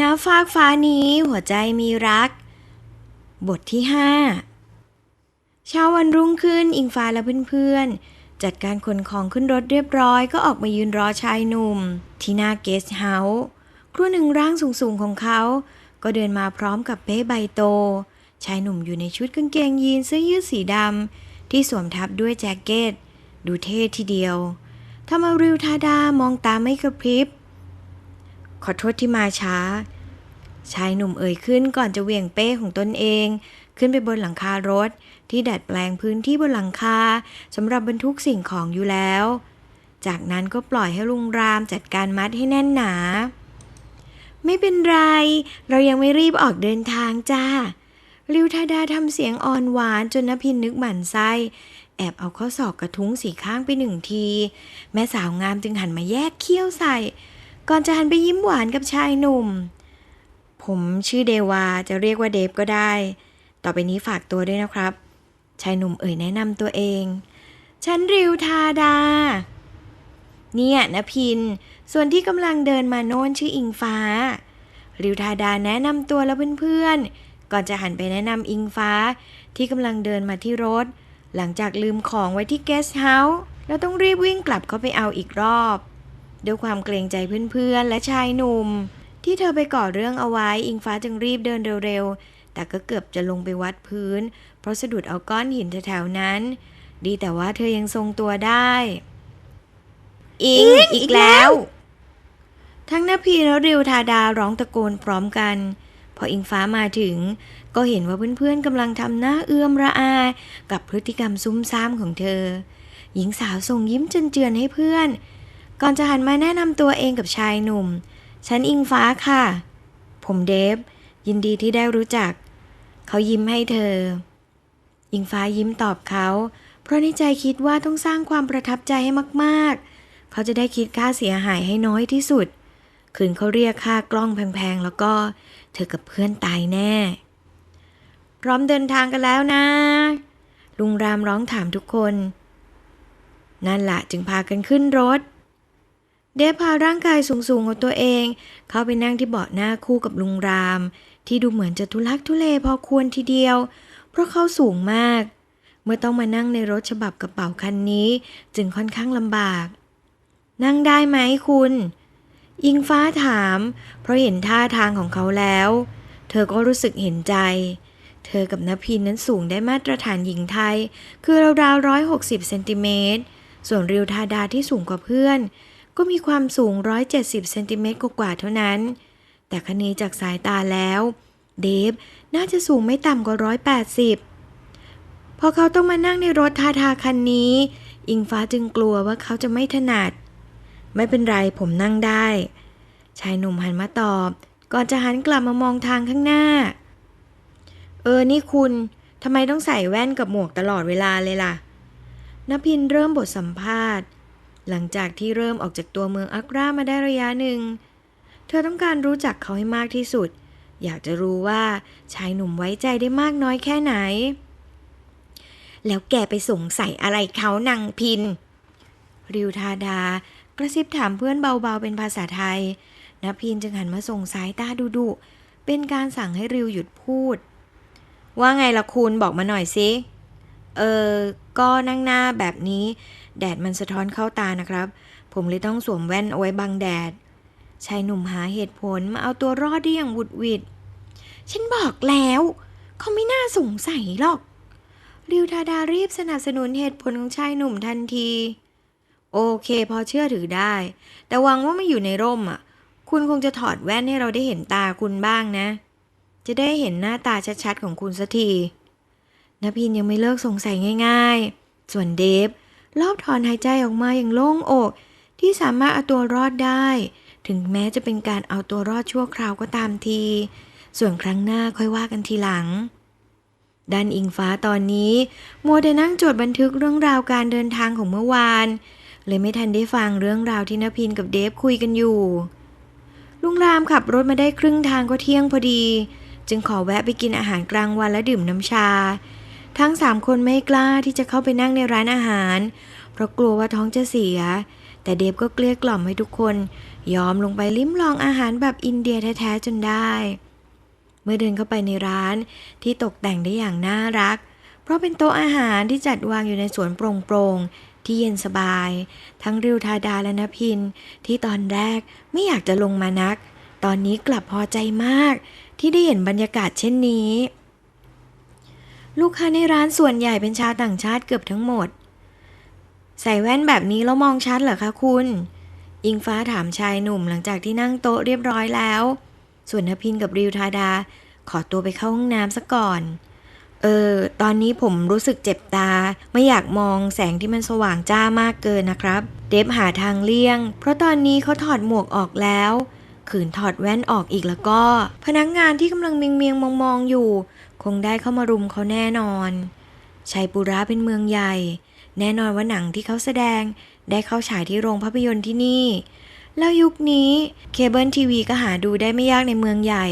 ณฟากฟ้านี้หัวใจมีรัก บทที่ 5 เช้าวันรุ่งขึ้นอิงฟ้าและเพื่อนๆ จัดการขนของขึ้นรถเรียบร้อยก็ออกมายืนรอชายหนุ่ม ที่หน้าเกสเฮาส์ครู่หนึ่งร่างสูงๆของเขา ก็เดินมาพร้อมกับเป้ใบโต ชายหนุ่มอยู่ในชุดกางเกงยีนเสื้อยืดสีดำที่สวมทับด้วยแจ็คเก็ต ดูเท่ทีเดียวทำเอาริวทาดามองตาไม่กระพริบ ขอโทษที่มาช้า ชายหนุ่มเอ่ยขึ้นก่อนจะเวี่ยงเป้ของตนเอง ขึ้นไปบนหลังคารถ ที่ดัดแปลงพื้นที่บนหลังคาสำหรับบรรทุกสิ่งของอยู่แล้ว จากนั้นก็ปล่อยให้ลุงรามจัดการมัดให้แน่นหนา ไม่เป็นไร เรายังไม่รีบออกเดินทางจ้าริวทาดาทำเสียงอ่อนหวานจนนพินนึกหมั่นไส้แอบเอาข้อศอกกระทุ้งสีข้างไปหนึ่งที แม่สาวงามจึงหันมาแยกเขี้ยวใส่ ก่อนจะหันไปยิ้มหวานกับชายหนุ่ม ผมชื่อเดวาจะเรียกว่าเดฟก็ได้ ต่อไปนี้ฝากตัวด้วยนะครับ ชายหนุ่มเอ่ยแนะนำตัวเอง ฉันริวทาดา เนี่ยนะพิน ส่วนที่กำลังเดินมาโน้นชื่ออิงฟ้า ริวทาดาแนะนำตัวแล้วเพื่อนๆ ก่อนจะหันไปแนะนำอิงฟ้า ที่กำลังเดินมาที่รถ หลังจากลืมของไว้ที่เกสเฮาส์แล้วต้องรีบวิ่งกลับเข้าไปเอาอีกรอบ ด้วยความเกรงใจเพื่อนๆ และชายหนุ่ม ที่เธอไปก่อเรื่องเอาไว้ อิงฟ้าจึงรีบเดินเร็วๆ แต่ก็เกือบจะลงไปวัดพื้น เพราะสะดุดเอาก้อนหินแถวๆนั้น ดีแต่ว่าเธอยังทรงตัวได้ อิงอีกแล้ว ทั้งนพีและริวทาดาร้องตะโกนพร้อมกัน พออิงฟ้ามาถึง ก็เห็นว่าเพื่อนๆกำลังทำหน้าเอื้อมระอา กับพฤติกรรมซุ่มซ่ามของเธอ หญิงสาวส่งยิ้มเจือนๆให้เพื่อน ก่อนจะหันมาแนะนำตัวเองกับชายหนุ่ม ฉันอิงฟ้าค่ะ ผมเดฟ ยินดีที่ได้รู้จัก เขายิ้มให้เธอ อิงฟ้ายิ้มตอบเขา เพราะในใจคิดว่าต้องสร้างความประทับใจให้มากๆ เขาจะได้คิดค่าเสียหายให้น้อยที่สุด คืนเขาเรียกค่ากล้องแพงๆ แล้วก็เธอกับเพื่อนตายแน่ พร้อมเดินทางกันแล้วนะ ลุงรามร้องถามทุกคน นั่นละจึงพากันขึ้นรถ เดฟพาร่างกายสูงๆของตัวเอง เข้าไปนั่งที่เบาะหน้าคู่กับลุงราม ที่ดูเหมือนจะทุลักทุเลพอควรทีเดียว เพราะเขาสูงมาก เมื่อต้องมานั่งในรถฉบับกระเป๋าคันนี้ จึงค่อนข้างลำบาก นั่งได้ไหมคุณ อิงฟ้าถาม เพราะเห็นท่าทางของเขาแล้ว เธอก็รู้สึกเห็นใจ เธอกับนพินนั้นสูงได้มาตรฐานหญิงไทย คือราวๆร้อยหกสิบเซนติเมตรส่วนริวทาดาที่สูงกว่าเพื่อน ก็มีความสูง 170เซนติเมตรกว่าเท่านั้น แต่คณีจากสายตาแล้ว เดฟน่าจะสูงไม่ต่ำกว่า 180 พอเขาต้องมานั่งในรถทาทาคันนี้ อิงฟ้าจึงกลัวว่าเขาจะไม่ถนัด ไม่เป็นไรผมนั่งได้ ชายหนุ่มหันมาตอบ ก่อนจะหันกลับมามองทางข้างหน้า เออ นี่คุณทำไมต้องใส่แว่นกับหมวกตลอดเวลาเลยล่ะนพินเริ่มบทสัมภาษณ์ หลังจากที่เริ่มออกจากตัวเมืองอักรามาได้ระยะหนึ่ง เธอต้องการรู้จักเขาให้มากที่สุด อยากจะรู้ว่าชายหนุ่มไว้ใจได้มากน้อยแค่ไหน แล้วแกไปสงสัยอะไรเขานางพิน ริวทาดากระซิบถามเพื่อนเบาๆเป็นภาษาไทยนพินจึงหันมาส่งสายตาดุๆเป็นการสั่งให้ริวหยุดพูด ว่าไงล่ะคุณบอกมาหน่อยสิ เออ ก็นั่งหน้าแบบนี้ แดดมันสะท้อนเข้าตานะครับ ผมเลยต้องสวมแว่นเอาไว้บังแดดชายหนุ่มหาเหตุผลมาเอาตัวรอดได้อย่างบุดวิดฉันบอกแล้ว เขาไม่น่าสงสัยหรอก ริวทาดารีบสนับสนุนเหตุผลของชายหนุ่มทันที โอเค พอเชื่อถือได้ แต่วังว่าไม่อยู่ในร่มอะ คุณคงจะถอดแว่นให้เราได้เห็นตาคุณบ้างนะ จะได้เห็นหน้าตาชัดๆของคุณสักทีนพินยังไม่เลิกสงสัยง่าย ๆ ส่วนเดฟ รอบถอนหายใจออกมาอย่างโล่งอก ที่สามารถเอาตัวรอดได้ ถึงแม้จะเป็นการเอาตัวรอดชั่วคราวก็ตามที ส่วนครั้งหน้าค่อยว่ากันทีหลังด้านอิงฟ้าตอนนี้ มัวแต่นั่งจดบันทึกเรื่องราวการเดินทางของเมื่อวาน เลยไม่ทันได้ฟังเรื่องราวที่นพินกับเดฟคุยกันอยู่ ลุงรามขับรถมาได้ครึ่งทางก็เที่ยงพอดี จึงขอแวะไปกินอาหารกลางวันและดื่มน้ำชา ทั้งสามคนไม่กล้าที่จะเข้าไปนั่งในร้านอาหาร เพราะกลัวว่าท้องจะเสีย แต่เดฟก็เกลี้ยกล่อมให้ทุกคน ยอมลงไปลิ้มลองอาหารแบบอินเดียแท้ๆจนได้ เมื่อเดินเข้าไปในร้านที่ตกแต่งได้อย่างน่ารัก เพราะเป็นโต๊ะอาหารที่จัดวางอยู่ในสวนโปร่งๆที่เย็นสบาย ทั้งริวทาดาและนพิน ที่ตอนแรกไม่อยากจะลงมานัก ตอนนี้กลับพอใจมาก ที่ได้เห็นบรรยากาศเช่นนี้ ลูกค้าในร้านส่วนใหญ่เป็นชาวต่างชาติเกือบทั้งหมด ใส่แว่นแบบนี้แล้วมองชัดเหรอคะคุณ อิงฟ้าถามชายหนุ่มหลังจากที่นั่งโต๊ะเรียบร้อยแล้ว ส่วนนพินกับริวทาดา ขอตัวไปเข้าห้องน้ำซะก่อน เออ ตอนนี้ผมรู้สึกเจ็บตา ไม่อยากมองแสงที่มันสว่างจ้ามากเกินนะครับ เดฟหาทางเลี่ยง เพราะตอนนี้เขาถอดหมวกออกแล้วขืนถอดแว่นออกอีกแล้วก็ พนักงานที่กำลังเมียงเมียงมองมองอยู่ งได้เข้ามารุมเขาแน่นอนชัยปุระเป็นเมืองใหญ่ แน่นอนว่าหนังที่เขาแสดงได้เข้าฉายที่โรงภาพยนตร์ที่นี่ แล้วยุคนี้เคเบิลทีวีก็หาดูได้ไม่ยากในเมืองใหญ่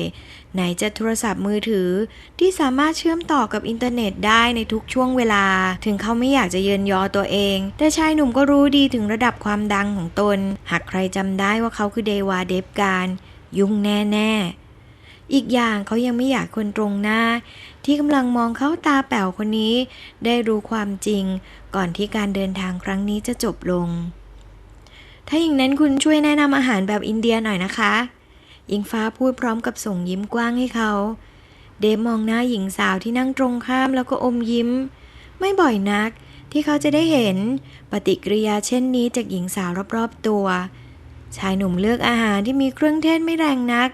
ไหนจะโทรศัพท์มือถือที่สามารถเชื่อมต่อกับอินเทอร์เน็ตได้ในทุกช่วงเวลา ถึงเขาไม่อยากจะเยินยอตัวเอง แต่ชายหนุ่มก็รู้ดีถึงระดับความดังของตน หากใครจำได้ว่าเขาคือเดวาเดฟการ ยุ่งแน่ ๆ อีกอย่างเขายังไม่อยากคนตรงหน้า ที่กำลังมองเขาตาแป๋วคนนี้ ได้รู้ความจริง ก่อนที่การเดินทางครั้งนี้จะจบลง ถ้าอย่างนั้นคุณช่วยแนะนำอาหารแบบอินเดียหน่อยนะคะ อิงฟ้าพูดพร้อมกับส่งยิ้มกว้างให้เขา เดฟมองหน้าหญิงสาวที่นั่งตรงข้ามแล้วก็อมยิ้ม ไม่บ่อยนักที่เขาจะได้เห็นปฏิกิริยาเช่นนี้จากหญิงสาวรอบๆตัว ชายหนุ่มเลือกอาหารที่มีเครื่องเทศไม่แรงนัก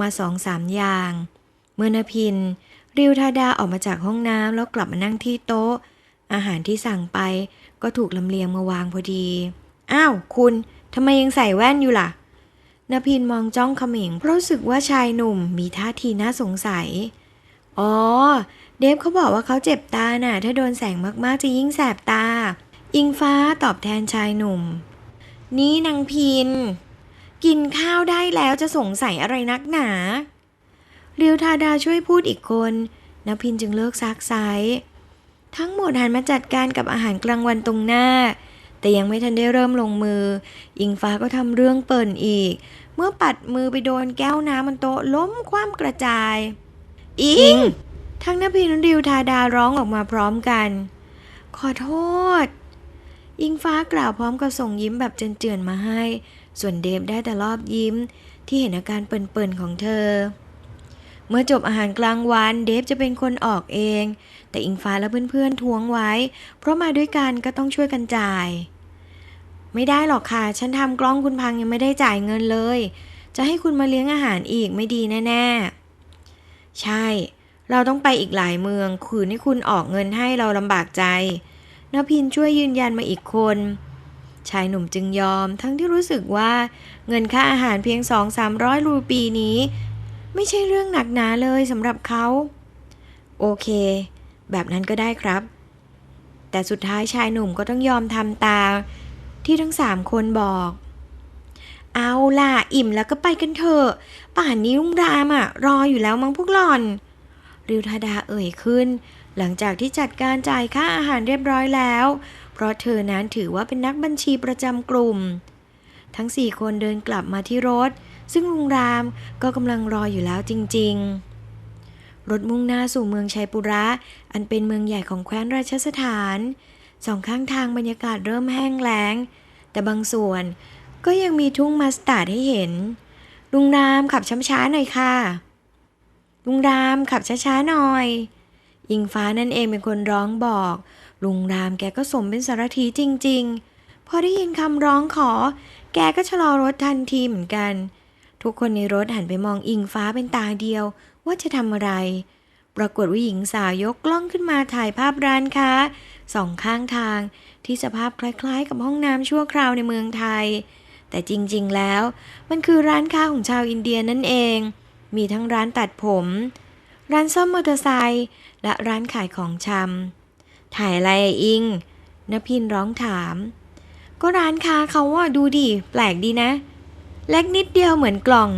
มาสองสามอย่าง เมื่อนพิน ริวทาดาออกมาจากห้องน้ำแล้วกลับมานั่งที่โต๊ะ อาหารที่สั่งไปก็ถูกลำเลียงมาวางพอดี อ้าว คุณทำไมยังใส่แว่นอยู่ล่ะนพินมองจ้องเขมิงเพราะรู้สึกว่าชายหนุ่มมีท่าทีน่าสงสัย อ๋อ เดฟเขาบอกว่าเขาเจ็บตาน่ะ ถ้าโดนแสงมากๆจะยิ่งแสบตา อิงฟ้าตอบแทนชายหนุ่ม นี่นางพิน กินข้าวได้แล้วจะสงสัยอะไรนักหนาเรียวทาดาช่วยพูดอีกคนนพินจึงเลิกซักไซทั้งหมดหันมาจัดการกับอาหารกลางวันตรงหน้า แต่ยังไม่ทันได้เริ่มลงมือ อิงฟ้าก็ทำเรื่องเปิ่นอีก เมื่อปัดมือไปโดนแก้วน้ำบนโต๊ะล้มคว่ำกระจาย อิง ทั้งนพินและริวทาดาร้องออกมาพร้อมกัน ขอโทษ อิงฟ้ากล่าวพร้อมกับส่งยิ้มแบบเจือนๆมาให้ ส่วนเดฟได้แต่รอบยิ้ม ที่เห็นอาการเปิ่นๆของเธอ เมื่อจบอาหารกลางวันเดฟจะเป็นคนออกเอง แต่อิงฟ้าและเพื่อนๆทวงไว้ เพราะมาด้วยกันก็ต้องช่วยกันจ่าย ไม่ได้หรอกค่ะ ฉันทำกล้องคุณพังยังไม่ได้จ่ายเงินเลย จะให้คุณมาเลี้ยงอาหารอีกไม่ดีแน่ๆ ใช่ เราต้องไปอีกหลายเมือง คืนให้คุณออกเงินให้เราลำบากใจนพินช่วยยืนยันมาอีกคน ชายหนุ่มจึงยอม ทั้งที่รู้สึกว่าเงินค่าอาหารเพียงสองสามร้อยรูปีนี้ ไม่ใช่เรื่องหนักหนาเลยสำหรับเขา โอเค แบบนั้นก็ได้ครับ แต่สุดท้ายชายหนุ่มก็ต้องยอมทำตามที่ทั้งสามคนบอก เอาล่ะ อิ่มแล้วก็ไปกันเถอะ ป่านนี้ลุงรามอะรออยู่แล้วมั้งพวกหล่อน ริวทาดาเอ่ยขึ้น หลังจากที่จัดการจ่ายค่าอาหารเรียบร้อยแล้ว เพราะเธอนั้นถือว่าเป็นนักบัญชีประจำกลุ่ม ทั้งสี่คนเดินกลับมาที่รถ ซึ่งลุงรามก็กำลังรออยู่แล้วจริง ๆ รถมุ่งหน้าสู่เมืองชัยปุระ อันเป็นเมืองใหญ่ของแคว้นราชสถานสองข้างทางบรรยากาศเริ่มแห้งแล้ง แต่บางส่วนก็ยังมีทุ่งมัสตาร์ดให้เห็น ลุงรามขับช้าๆหน่อยค่ะ ลุงรามขับช้าๆหน่อย อิงฟ้านั่นเองเป็นคนร้องบอก ลุงรามแกก็สมเป็นสารถีจริง ๆ พอได้ยินคำร้องขอ แกก็ชะลอรถทันทีเหมือนกัน ทุกคนในรถหันไปมองอิงฟ้าเป็นตาเดียว ว่าจะทำอะไร ปรากฏว่าหญิงสาวยกกล้องขึ้นมาถ่ายภาพร้านค้าสองข้างทางที่สภาพคล้ายๆ กับห้องน้ำชั่วคราวในเมืองไทย แต่จริงๆแล้ว มันคือร้านค้าของชาวอินเดียนั่นเอง มีทั้งร้านตัดผม ร้านซ่อมมอเตอร์ไซค์และร้านขายของชำ ถ่ายอะไรอิงนพินร้องถาม ก็ร้านค้าเขาว่าดูดิ แปลกดีนะ เล็กนิดเดียวเหมือนกล่อง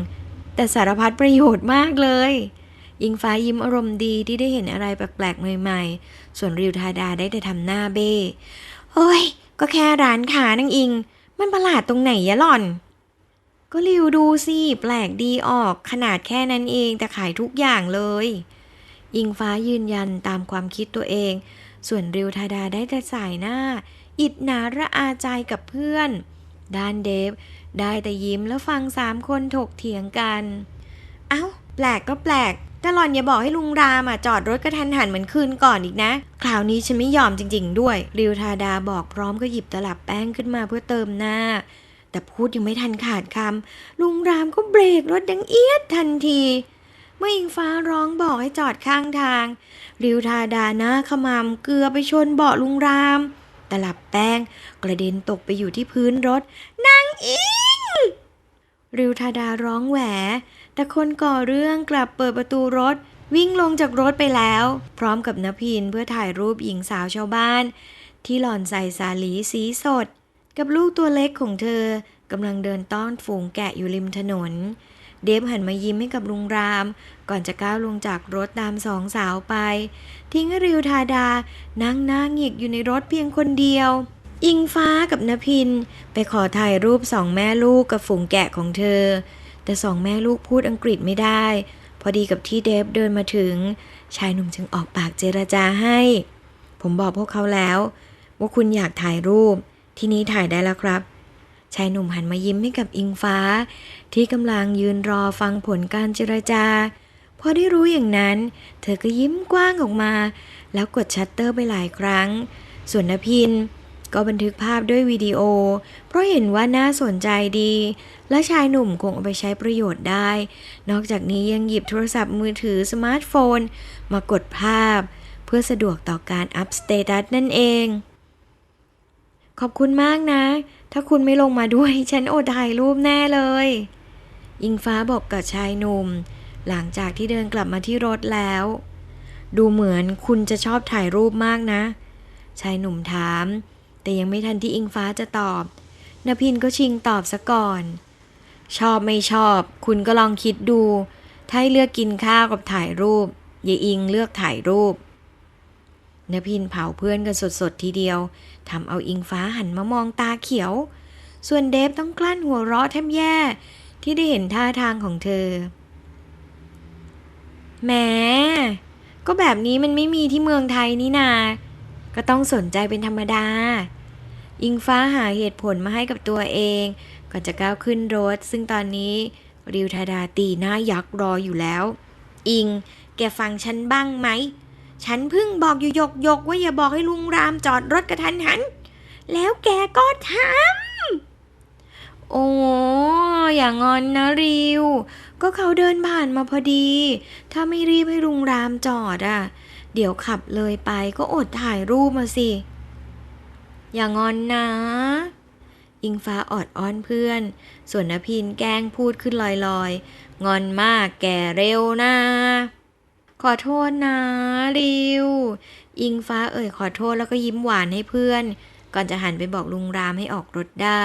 แต่สารพัดประโยชน์มากเลย อิงฟ้ายิ้มอารมณ์ดีที่ได้เห็นอะไรแปลกๆใหม่ๆ ส่วนริวทาดาได้แต่ทำหน้าเบ้เฮ้ย ก็แค่ร้านค้านางอิง มันประหลาดตรงไหนยะหล่อน ก็ริวดูสิ แปลกดีออกขนาดแค่นั้นเองแต่ขายทุกอย่างเลย อิงฟ้ายืนยันตามความคิดตัวเอง ส่วนริวธาดาได้แต่สายหน้า อิดหนาระอาใจกับเพื่อน ด้านเดฟ ได้แต่ยิ้มแล้วฟังสามคนถกเถียงกัน เอ้า แปลกก็แปลกแต่หล่อนอย่าบอกให้ลุงรามอะจอดรถกระทันหันเหมือนคืนก่อนอีกนะ คราวนี้ฉันไม่ยอมจริง ๆ ด้วย ริวธาดาบอกพร้อมก็หยิบตลับแป้งขึ้นมาเพื่อเติมหน้า แต่พูดยังไม่ทันขาดคำลุงรามก็เบรกรถดังเอียดทันที เมื่ออิงฟ้าร้องบอกให้จอดข้างทาง ริวธาดาหน้าขมำเกลือไปชนเบาะลุงราม ตลับแป้งกระเด็นตกไปอยู่ที่พื้นรถ นางอิง ริวธาดาร้องแหว แต่คนก่อเรื่องกลับเปิดประตูรถ วิ่งลงจากรถไปแล้ว พร้อมกับนพินเพื่อถ่ายรูปหญิงสาวชาวบ้าน ที่หล่อนใส่สาลีสีสด กับลูกตัวเล็กของเธอกำลังเดินต้อนฝูงแกะอยู่ริมถนน เดฟหันมายิ้มให้กับลุงราม ก่อนจะก้าวลงจากรถตามสองสาวไป ทิ้งริวธาดา นั่งหน้าหงิกอยู่ในรถเพียงคนเดียว อิงฟ้ากับนพิน ไปขอถ่ายรูปสองแม่ลูกกับฝูงแกะของเธอ แต่สองแม่ลูกพูดอังกฤษไม่ได้ พอดีกับที่เดฟเดินมาถึง ชายหนุ่มจึงออกปากเจรจาให้ ผมบอกพวกเขาแล้ว ว่าคุณอยากถ่ายรูป ที่นี้ถ่ายได้แล้วครับ ชายหนุ่มหันมายิ้มให้กับอิงฟ้า ที่กำลังยืนรอฟังผลการเจรจา พอได้รู้อย่างนั้น เธอก็ยิ้มกว้างออกมา แล้วกดชัตเตอร์ไปหลายครั้ง ส่วนนพิน ก็บันทึกภาพด้วยวิดีโอ เพราะเห็นว่าน่าสนใจดี และชายหนุ่มคงเอาไปใช้ประโยชน์ได้ นอกจากนี้ยังหยิบโทรศัพท์มือถือสมาร์ทโฟน มากดภาพ เพื่อสะดวกต่อการอัพสเตตัสนั่นเอง ขอบคุณมากนะ ถ้าคุณไม่ลงมาด้วย ฉันอดถ่ายรูปแน่เลย อิงฟ้าบอกกับชายหนุ่ม หลังจากที่เดินกลับมาที่รถแล้ว ดูเหมือนคุณจะชอบถ่ายรูปมากนะ ชายหนุ่มถาม แต่ยังไม่ทันที่อิงฟ้าจะตอบนพินก็ชิงตอบซะก่อน ชอบไม่ชอบ คุณก็ลองคิดดู ถ้าให้เลือกกินข้าวกับถ่ายรูปยายอิงเลือกถ่ายรูปนพินเผาเพื่อนกันสดๆทีเดียว ทำเอาอิงฟ้าหันมามองตาเขียว ส่วนเดฟต้องกลั้นหัวเราะแทบแย่ ที่ได้เห็นท่าทางของเธอแหมก็แบบนี้มันไม่มีที่เมืองไทยนี่นา ก็ต้องสนใจเป็นธรรมดา อิงฟ้าหาเหตุผลมาให้กับตัวเอง ก่อนจะก้าวขึ้นรถ ซึ่งตอนนี้ริวธาดาตีหน้ายักษ์รออยู่แล้ว อิง แกฟังฉันบ้างไหม ฉันเพิ่งบอกอยู่ยกยกว่าอย่าบอกให้ลุงรามจอดรถกระทันหัน แล้วแกก็ทำ โอ้อย่างอนนะริว ก็เขาเดินผ่านมาพอดี ถ้าไม่รีบให้ลุงรามจอดอะ เดี๋ยวขับเลยไปก็อดถ่ายรูปมาสิ อย่างอนนะ อิงฟ้าออดอ้อนเพื่อน ส่วนนพินแกล้งพูดขึ้นลอยๆ งอนมากแกเร็วนะ ขอโทษนะริว อิงฟ้าเอ่ยขอโทษแล้วก็ยิ้มหวานให้เพื่อน ก่อนจะหันไปบอกลุงรามให้ออกรถได้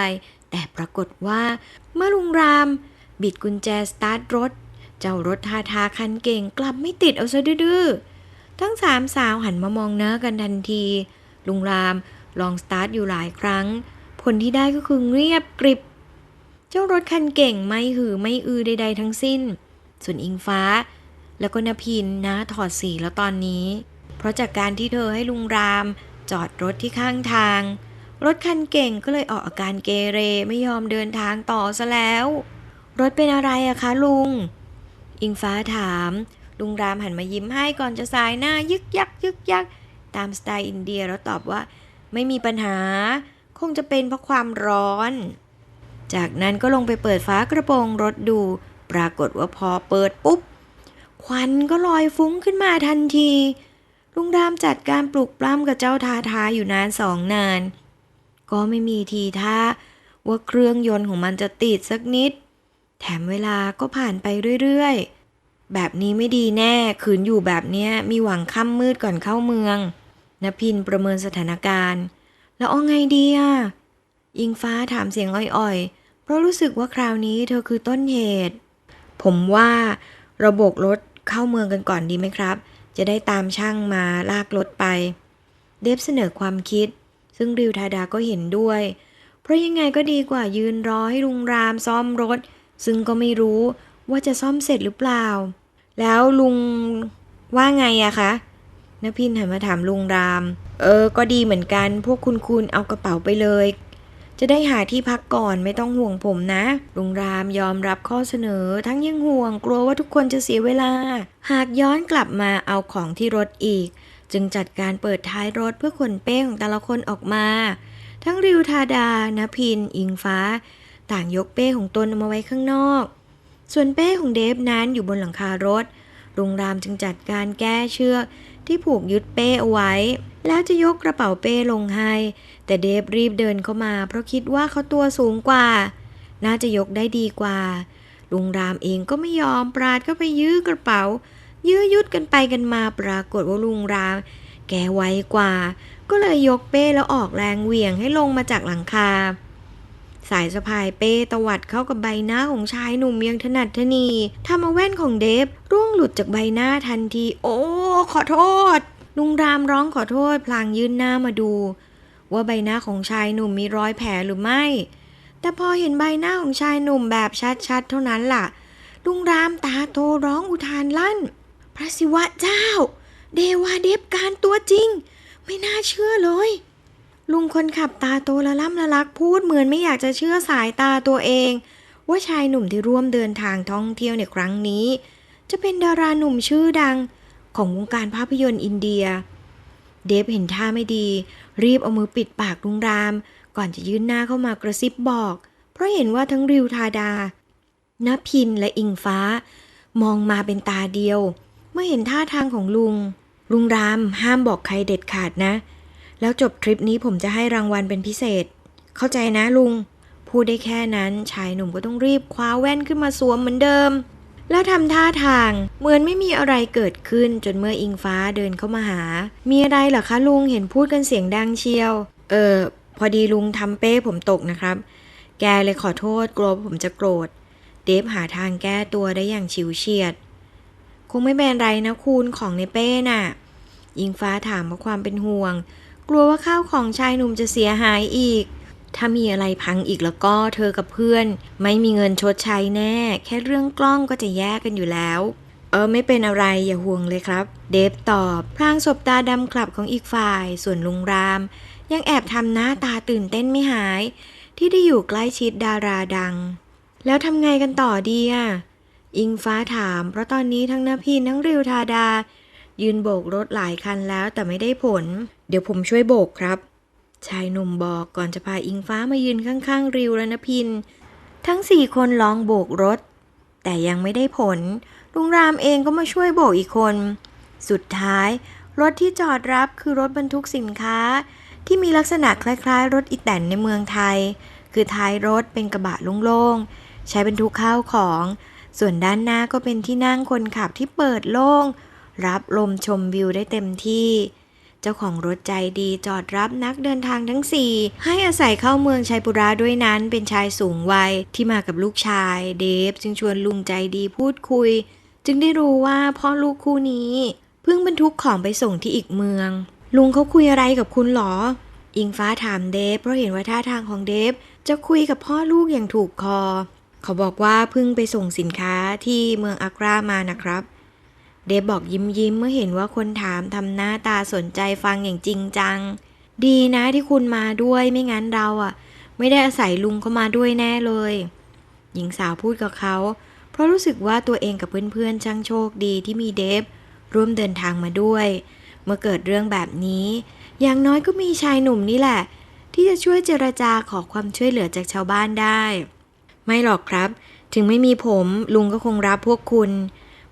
แต่ปรากฏว่า เมื่อลุงราม บิดกุญแจสตาร์ทรถ เจ้ารถทาทาคันเก่งกลับไม่ติดเอาซะดื้อทั้งสามสาวหันมามองหน้ากันทันที ลุงรามลองสตาร์ทอยู่หลายครั้ง ผลที่ได้ก็คือเงียบกริบ เจ้ารถคันเก่งไม่หือไม่อือใด ๆ ทั้งสิ้น ส่วนอิงฟ้า แล้วก็นพินนะถอดสีแล้วตอนนี้ เพราะจากการที่เธอให้ลุงราม จอดรถที่ข้างทาง รถคันเก่งก็เลยออกอาการเกเรไม่ยอมเดินทางต่อซะแล้ว รถเป็นอะไรอะคะลุง อิงฟ้าถาม ลุงรามหันมายิ้มให้ก่อนจะสายหน้ายึกยักยึกยักตามสไตล์อินเดียแล้วตอบว่า ไม่มีปัญหา คงจะเป็นเพราะความร้อน จากนั้นก็ลงไปเปิดฝากระโปรงรถดู ปรากฏว่าพอเปิดปุ๊บ ควันก็ลอยฟุ้งขึ้นมาทันที ลุงรามจัดการปลุกปล้ำกับเจ้าทาทาอยู่นานสองนาน ก็ไม่มีทีท่าว่าเครื่องยนต์ของมันจะติดสักนิด แถมเวลาก็ผ่านไปเรื่อยๆ แบบนี้ไม่ดีแน่ขืนอยู่แบบเนี้ยมีหวังค่ำมืดก่อนเข้าเมืองนพินประเมินสถานการณ์ แล้วเอาไงดีอะอิงฟ้าถามเสียงอ่อยๆ เพราะรู้สึกว่าคราวนี้เธอคือต้นเหตุ ผมว่าราโบรถ เข้าเมืองกันก่อนดีไหมครับ จะได้ตามช่างมาลากรถไป เดฟเสนอความคิด ซึ่งริวทาดาก็เห็นด้วย เพราะยังไงก็ดีกว่ายืนรอให้ลุงรามซ่อมรถ ซึ่งก็ไม่รู้ว่าจะซ่อมเสร็จหรือเปล่า แล้วลุงว่าไงอะคะนพินหันมาถามลุงราม เออ ก็ดีเหมือนกัน พวกคุณคุณเอากระเป๋าไปเลย จะได้หาที่พักก่อนไม่ต้องห่วงผมนะลุงรามยอมรับข้อเสนอ ทั้งยังห่วงกลัวว่าทุกคนจะเสียเวลา หากย้อนกลับมาเอาของที่รถอีก จึงจัดการเปิดท้ายรถเพื่อขนเป้ของแต่ละคนออกมา ทั้งริวทาดานพิน อิงฟ้า ต่างยกเป้ของตนเอามาไว้ข้างนอก ส่วนเป้ของเดฟนั้นอยู่บนหลังคารถลุงรามจึงจัดการแก้เชือกที่ผูกยึดเป้เอาไว้ แล้วจะยกกระเป๋าเป้ลงให้ แต่เดฟรีบเดินเข้ามา เพราะคิดว่าเขาตัวสูงกว่า น่าจะยกได้ดีกว่า ลุงรามเองก็ไม่ยอมปราดก็ไปยื้อกระเป๋า ยื้อยุดกันไปกันมาปรากฏว่าลุงราม แกไวกว่า ก็เลยยกเป้แล้วออกแรงเหวี่ยงให้ลงมาจากหลังคา สายสะพายเป้ตวัดเข้ากับใบหน้าของชายหนุ่มเมียงถนัดทนีทำเอาแว่นของเดฟร่วงหลุดจากใบหน้าทันที โอ้ ขอโทษลุงรามร้องขอโทษพลางยื่นหน้ามาดู ว่าใบหน้าของชายหนุ่มมีรอยแผลหรือไม่ แต่พอเห็นใบหน้าของชายหนุ่มแบบชัดๆ เท่านั้นล่ะ ลุงรามตาโตร้องอุทานลั่น พระศิวะเจ้า เดวาเดฟการตัวจริง ไม่น่าเชื่อเลย ลุงคนขับตาโตละล่ำละลักพูดเหมือนไม่อยากจะเชื่อสายตาตัวเอง ว่าชายหนุ่มที่ร่วมเดินทางท่องเที่ยวในครั้งนี้ จะเป็นดาราหนุ่มชื่อดังของวงการภาพยนตร์อินเดีย เดฟเห็นท่าไม่ดี รีบเอามือปิดปากลุงราม ก่อนจะยื่นหน้าเข้ามากระซิบบอก เพราะเห็นว่าทั้งริวทาดานพินและอิงฟ้า มองมาเป็นตาเดียว เมื่อเห็นท่าทางของลุง ลุงรามห้ามบอกใครเด็ดขาดนะ แล้วจบทริปนี้ผมจะให้รางวัลเป็นพิเศษ เข้าใจนะลุง พูดได้แค่นั้นชายหนุ่มก็ต้องรีบคว้าแว่นขึ้นมาสวมเหมือนเดิม แล้วทำท่าทาง เหมือนไม่มีอะไรเกิดขึ้นจนเมื่ออิงฟ้าเดินเข้ามาหา มีอะไรเหรอคะลุงเห็นพูดกันเสียงดังเชียว เออ พอดีลุงทำเป้ผมตกนะครับ แกเลยขอโทษกลัวผมจะโกรธ เดฟหาทางแก้ตัวได้อย่างฉิวเฉียด คงไม่เป็นไรนะคุณของในเป้น่ะ อิงฟ้าถามเพราะความเป็นห่วง กลัวว่าข้าวของชายหนุ่มจะเสียหายอีก ถ้ามีอะไรพังอีกแล้วก็เธอกับเพื่อน ไม่มีเงินชดใช้แน่ แค่เรื่องกล้องก็จะแยกกันอยู่แล้ว เออไม่เป็นอะไรอย่าห่วงเลยครับ เดฟตอบ พลางสบตาดำกลับของอีกฝ่าย ส่วนลุงราม ยังแอบทำหน้าตาตื่นเต้นไม่หาย ที่ได้อยู่ใกล้ชิดดาราดัง แล้วทำไงกันต่อดีอะอิงฟ้าถาม เพราะตอนนี้ทั้งนพินทั้งริวทาดา ยืนโบกรถหลายคันแล้วแต่ไม่ได้ผล เดี๋ยวผมช่วยโบกครับ ชายหนุ่มบอกก่อนจะพาอิงฟ้ามายืนข้างๆ ริวและนพิน ทั้งสี่คนลองโบกรถ แต่ยังไม่ได้ผล ลุงรามเองก็มาช่วยโบกอีกคน สุดท้าย รถที่จอดรับคือรถบรรทุกสินค้า ที่มีลักษณะคล้ายๆ รถอีแตนในเมืองไทย คือท้ายรถเป็นกระบะโล่งๆ ใช้บรรทุกข้าวของ ส่วนด้านหน้าก็เป็นที่นั่งคนขับที่เปิดโล่ง รับลมชมวิวได้เต็มที่ เจ้าของรถใจดีจอดรับนักเดินทางทั้งสี่ให้อาศัยเข้าเมืองชัยปุระด้วยนั้นเป็นชายสูงวัยที่มากับลูกชาย เดฟจึงชวนลุงใจดีพูดคุย จึงได้รู้ว่าพ่อลูกคู่นี้ เพิ่งบรรทุกของไปส่งที่อีกเมือง ลุงเขาคุยอะไรกับคุณหรอ อิงฟ้าถามเดฟเพราะเห็นว่าท่าทางของเดฟจะคุยกับพ่อลูกอย่างถูกคอ เขาบอกว่าเพิ่งไปส่งสินค้าที่เมืองอากรามานะครับ เดฟบอกยิ้มยิ้มเมื่อเห็นว่าคนถามทำหน้าตาสนใจฟังอย่างจริงจัง ดีนะที่คุณมาด้วยไม่งั้นเราอะ ไม่ได้อาศัยลุงเข้ามาด้วยแน่เลย หญิงสาวพูดกับเขา เพราะรู้สึกว่าตัวเองกับเพื่อนๆช่างโชคดีที่มีเดฟร่วมเดินทางมาด้วย เมื่อเกิดเรื่องแบบนี้ อย่างน้อยก็มีชายหนุ่มนี่แหละ ที่จะช่วยเจรจาขอความช่วยเหลือจากชาวบ้านได้ ไม่หรอกครับ ถึงไม่มีผมลุงก็คงรับพวกคุณ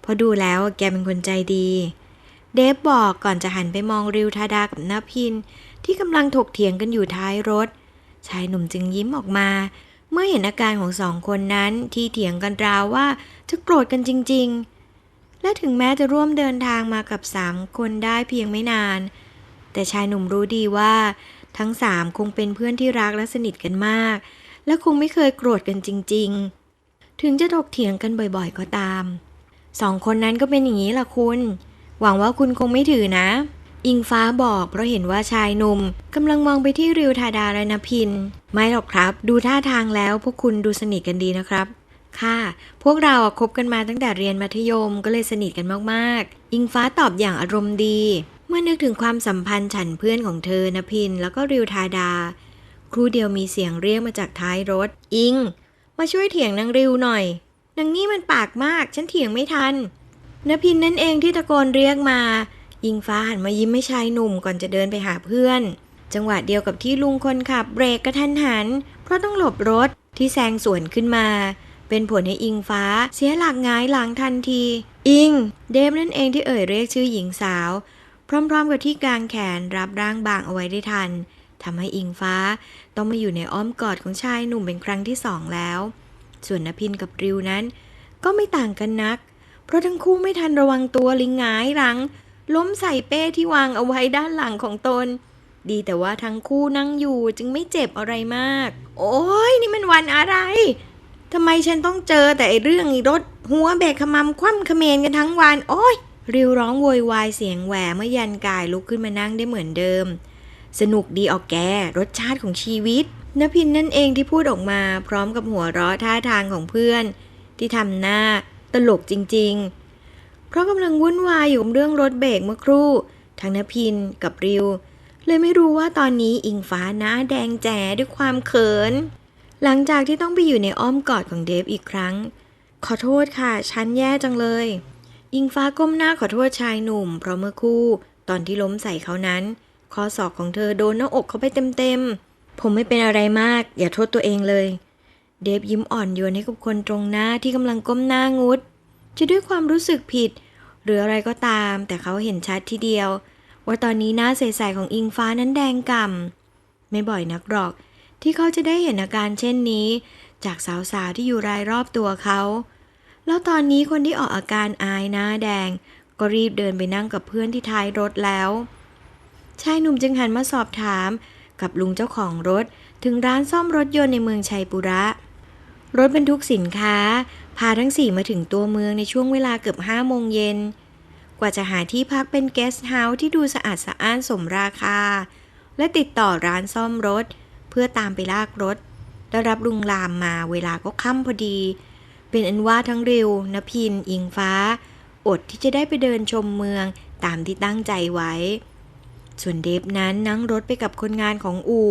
เพราะดูแล้วแกเป็นคนใจดี เดฟบอกก่อนจะหันไปมองริวทาดากับนพิน ที่กำลังถกเถียงกันอยู่ท้ายรถ ชายหนุ่มจึงยิ้มออกมา เมื่อเห็นอาการของสองคนนั้นที่เถียงกันราวว่าจะโกรธกันจริง ๆ และถึงแม้จะร่วมเดินทางมากับสามคนได้เพียงไม่นาน แต่ชายหนุ่มรู้ดีว่า ทั้งสามคงเป็นเพื่อนที่รักและสนิทกันมาก และคงไม่เคยโกรธกันจริง ๆ ถึงจะถกเถียงกันบ่อยๆ ก็ตาม สองคนนั้นก็เป็นอย่างนี้ล่ะคุณ หวังว่าคุณคงไม่ถือนะ อิงฟ้าบอกเพราะเห็นว่าชายหนุ่มกำลังมองไปที่ริวธาดาและนพิน ไม่หรอกครับ ดูท่าทางแล้วพวกคุณดูสนิทกันดีนะครับ ค่ะ พวกเราคบกันมาตั้งแต่เรียนมัธยมก็เลยสนิทกันมากๆ อิงฟ้าตอบอย่างอารมณ์ดี เมื่อนึกถึงความสัมพันธ์ฉันเพื่อนของเธอนพิน แล้วก็ริวธาดา ครู่เดียวมีเสียงเรียกมาจากท้ายรถ อิง มาช่วยเถียงนางริวหน่อย นางนี่มันปากมาก ฉันเถียงไม่ทันนพินนั่นเองที่ตะโกนเรียกมาอิงฟ้าหันมายิ้มให้ชายหนุ่มก่อนจะเดินไปหาเพื่อน จังหวะเดียวกับที่ลุงคนขับเบรกกระทันหัน เพราะต้องหลบรถที่แซงสวนขึ้นมา เป็นผลให้อิงฟ้าเสียหลักงายหลังทันที อิง เดฟนั่นเองที่เอ่ยเรียกชื่อหญิงสาว พร้อมๆกับที่กลางแขนรับร่างบางเอาไว้ได้ทันทำให้อิงฟ้าต้องมาอยู่ในอ้อมกอดของชายหนุ่มเป็นครั้งที่สองแล้ว ส่วนนพินกับริวนั้น ก็ไม่ต่างกันนัก เพราะทั้งคู่ไม่ทันระวังตัวลิงหงายหลัง ล้มใส่เป้ที่วางเอาไว้ด้านหลังของตน ดีแต่ว่าทั้งคู่นั่งอยู่จึงไม่เจ็บอะไรมาก โอ้ยนี่มันวันอะไรทำไมฉันต้องเจอแต่ไอเรื่องรถ หัวแบกขมำคว่ำเขมรกันทั้งวัน โอ้ยริวร้องโวยวายเสียงแหวเมื่อยันกายลุกขึ้นมานั่งได้เหมือนเดิม สนุกดีออกแกรสชาติของชีวิต นพินนั่นเองที่พูดออกมาพร้อมกับหัวเราะท่าทางของเพื่อน ที่ทำหน้าตลกจริง ๆ เพราะกำลังวุ่นวายอยู่กับเรื่องรถเบรกเมื่อครู่ ทั้งนพินกับริว เลยไม่รู้ว่าตอนนี้อิงฟ้าหน้าแดงแจ๋ด้วยความเขิน หลังจากที่ต้องไปอยู่ในอ้อมกอดของเดฟอีกครั้ง ขอโทษค่ะฉันแย่จังเลย อิงฟ้าก้มหน้าขอโทษชายหนุ่ม เพราะเมื่อครู่ ตอนที่ล้มใส่เขานั้น ข้อศอกของเธอโดนหน้าอกเขาไปเต็มๆ ผมไม่เป็นอะไรมาก อย่าโทษตัวเองเลย เดฟยิ้มอ่อนโยนให้กับคนตรงหน้าที่กำลังก้มหน้างุด จะด้วยความรู้สึกผิด หรืออะไรก็ตาม แต่เขาเห็นชัดทีเดียว ว่าตอนนี้หน้าใสๆของอิงฟ้านั้นแดงก่ำไม่บ่อยนักหรอก ที่เขาจะได้เห็นอาการเช่นนี้ จากสาวๆที่อยู่รายรอบตัวเขา แล้วตอนนี้คนที่ออกอาการอายหน้าแดง ก็รีบเดินไปนั่งกับเพื่อนที่ท้ายรถแล้วชายหนุ่มจึงหันมาสอบถาม กับลุงเจ้าของรถ ถึงร้านซ่อมรถยนต์ในเมืองชัยปุระ รถบรรทุกสินค้า พาทั้งสี่มาถึงตัวเมืองในช่วงเวลาเกือบห้าโมงเย็น กว่าจะหาที่พักเป็นเกสต์เฮาส์ที่ดูสะอาดสะอ้านสมราคา และติดต่อร้านซ่อมรถ เพื่อตามไปลากรถ และรับลุงลามมาเวลาก็ค่ำพอดี เป็นอันว่าทั้งริวนพิน อิงฟ้า อดที่จะได้ไปเดินชมเมืองตามที่ตั้งใจไว้ ส่วนเดฟนั้นนั่งรถไปกับคนงานของอู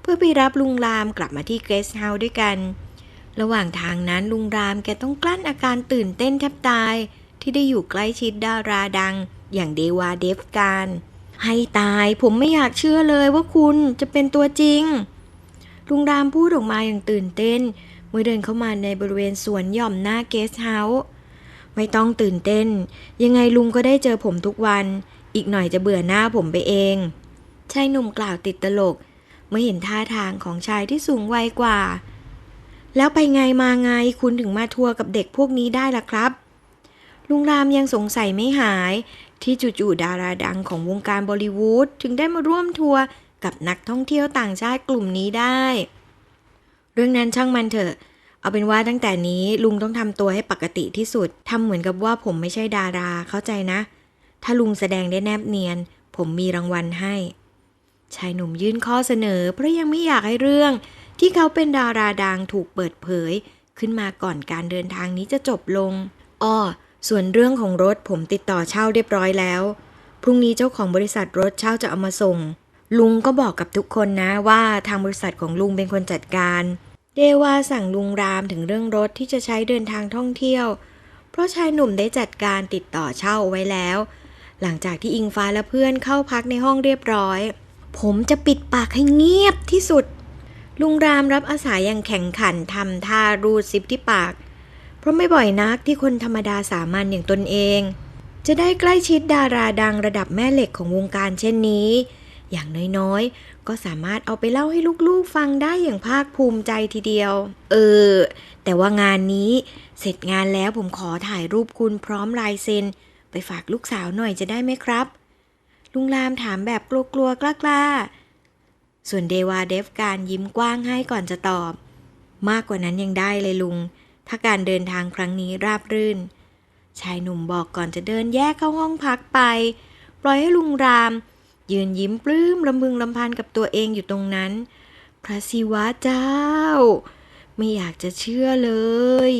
เพื่อไปรับลุงรามกลับมาที่เกสต์เฮาส์ด้วยกัน ระหว่างทางนั้นลุงรามแกต้องกลั้นอาการตื่นเต้นแทบตาย ที่ได้อยู่ใกล้ชิดดาราดัง อย่างเดวาเดฟการ ให้ตายผมไม่อยากเชื่อเลยว่าคุณจะเป็นตัวจริง ลุงรามพูดออกมาอย่างตื่นเต้น เมื่อเดินเข้ามาในบริเวณสวนหย่อมหน้าเกสต์เฮาส์ไม่ต้องตื่นเต้น ยังไงลุงก็ได้เจอผมทุกวัน อีกหน่อยจะเบื่อหน้าผมไปเอง ชายหนุ่มกล่าวติดตลก เมื่อเห็นท่าทางของชายที่สูงวัยกว่า แล้วไปไงมาไงคุณถึงมาทัวร์กับเด็กพวกนี้ได้ล่ะครับ ลุงรามยังสงสัยไม่หาย ที่จู่ๆดาราดังของวงการบอลิวูดถึงได้มาร่วมทัวร์กับนักท่องเที่ยวต่างชาติกลุ่มนี้ได้ เรื่องนั้นช่างมันเถอะเอาเป็นว่าตั้งแต่นี้ลุงต้องทำตัวให้ปกติที่สุด ทำเหมือนกับว่าผมไม่ใช่ดาราเข้าใจนะ ถ้าลุงแสดงได้แนบเนียน ผมมีรางวัลให้ ชายหนุ่มยื่นข้อเสนอ เพราะยังไม่อยากให้เรื่อง ที่เขาเป็นดาราดังถูกเปิดเผย ขึ้นมาก่อนการเดินทางนี้จะจบลง อ้อ ส่วนเรื่องของรถผมติดต่อเช่าเรียบร้อยแล้ว พรุ่งนี้เจ้าของบริษัทรถเช่าจะเอามาส่ง ลุงก็บอกกับทุกคนนะว่าทางบริษัทของลุงเป็นคนจัดการเดวาสั่งลุงรามถึงเรื่องรถที่จะใช้เดินทางท่องเที่ยว เพราะชายหนุ่มได้จัดการติดต่อเช่าไว้แล้ว หลังจากที่อิงฟ้าและเพื่อนเข้าพักในห้องเรียบร้อย ผมจะปิดปากให้เงียบที่สุด ลุงรามรับอาสาอย่างแข่งขันทำท่ารูดซิปที่ปาก เพราะไม่บ่อยนักที่คนธรรมดาสามัญอย่างตนเอง จะได้ใกล้ชิดดาราดังระดับแม่เหล็กของวงการเช่นนี้ อย่างน้อยๆ ก็สามารถเอาไปเล่าให้ลูกๆฟังได้อย่างภาคภูมิใจทีเดียว เออ แต่ว่างานนี้เสร็จงานแล้วผมขอถ่ายรูปคุณพร้อมลายเซ็น ไปฝากลูกสาวหน่อยจะได้ไหมครับ ลุงรามถามแบบกลัวๆกล้าๆ ส่วนเดวาเดฟการยิ้มกว้างให้ก่อนจะตอบ มากกว่านั้นยังได้เลยลุง ถ้าการเดินทางครั้งนี้ราบรื่น ชายหนุ่มบอกก่อนจะเดินแยกเข้าห้องพักไป ปล่อยให้ลุงราม ยืนยิ้มปลื้มลำพึงลำพันกับตัวเองอยู่ตรงนั้น พระศิวะเจ้า ไม่อยากจะเชื่อเลย